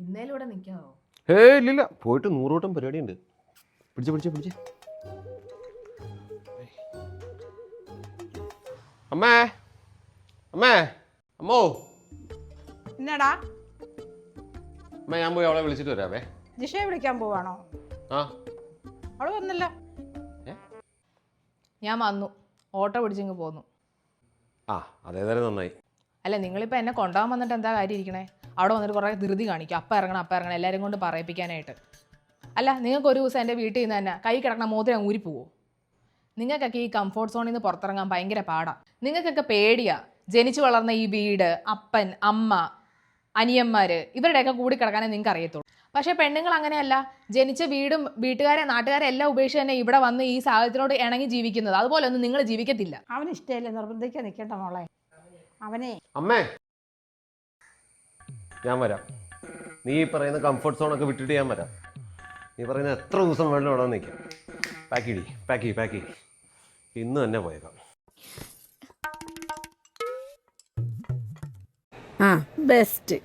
ഇന്നേലും ഇവിടെ നിൽക്കാവോ ഏയ് ഇല്ലില്ല. പോയിട്ട് നൂറുകൂട്ടം പരിപാടിയുണ്ട്. പിടിച്ച് പിടിച്ച് പിടിച്ച്. അമ്മേ. അമ്മേ. അമ്മോ. എന്നാടാ അമ്മ ഞാൻ പോയി അവളെ വിളിച്ചിട്ട് വരാമേ ജിഷയെ വിളിക്കാൻ പോവാണോ? ആ. അവൾ വന്നില്ല. ഞാൻ വന്നു. ഓട്ടോ പിടിച്ചിങ്ങ് പോന്നു. ആ അതേതായാലും നന്നായി. അല്ല നിങ്ങളിപ്പോൾ എന്നെ കൊണ്ടുപോകാൻ വന്നിട്ട് എന്താ കാര്യം ഇരിക്കണേ? അവിടെ വന്നിട്ട് കുറേ ധൃതി കാണിക്കും. അപ്പം ഇറങ്ങണം അപ്പം ഇറങ്ങണം എല്ലാവരും കൊണ്ട് പറയിപ്പിക്കാനായിട്ട്. അല്ല നിങ്ങൾക്ക് ഒരു ദിവസം എന്റെ വീട്ടിൽ നിന്ന് തന്നെ കൈ കിടക്കണ മോതിരം ഊരി പോവോ നിങ്ങൾക്കൊക്കെ ഈ കംഫോർട്ട് സോണിൽ നിന്ന് പുറത്തിറങ്ങാൻ ഭയങ്കര പാടാണ് നിങ്ങൾക്കൊക്കെ പേടിയാ. ജനിച്ചു വളർന്ന ഈ വീട് അപ്പൻ അമ്മ അനിയന്മാർ ഇവരുടെയൊക്കെ കൂടി കിടക്കാനേ നിങ്ങൾക്ക് അറിയത്തുള്ളൂ. പക്ഷേ പെണ്ണുങ്ങൾ അങ്ങനെയല്ല. ജനിച്ച വീടും വീട്ടുകാരെ നാട്ടുകാരെ എല്ലാം ഉപേക്ഷിച്ച് തന്നെ ഇവിടെ വന്ന് ഈ സാഹചര്യത്തിനോട് ഇണങ്ങി ജീവിക്കുന്നത്. അതുപോലെ ഒന്നും നിങ്ങൾ ജീവിക്കത്തില്ല. അവന് ഇഷ്ടമല്ലേ നിർബന്ധിക്കാൻ നിൽക്കണ്ട മോളെ. അവനെ. അമ്മേ. ഞാൻ വരാം. നീ ഈ പറയുന്ന കംഫർട്ട് സോണൊക്കെ വിട്ടിട്ട് ഞാൻ വരാം. നീ പറയുന്ന എത്ര ദിവസം വേണം അവിടെ നിൽക്കാം പാക്ക് ഇടി പാക്ക് ചെയ്യ് പാക്ക് ചെയ്യ് ഇന്ന് തന്നെ പോയേക്കാം. ആ ബെസ്റ്റ്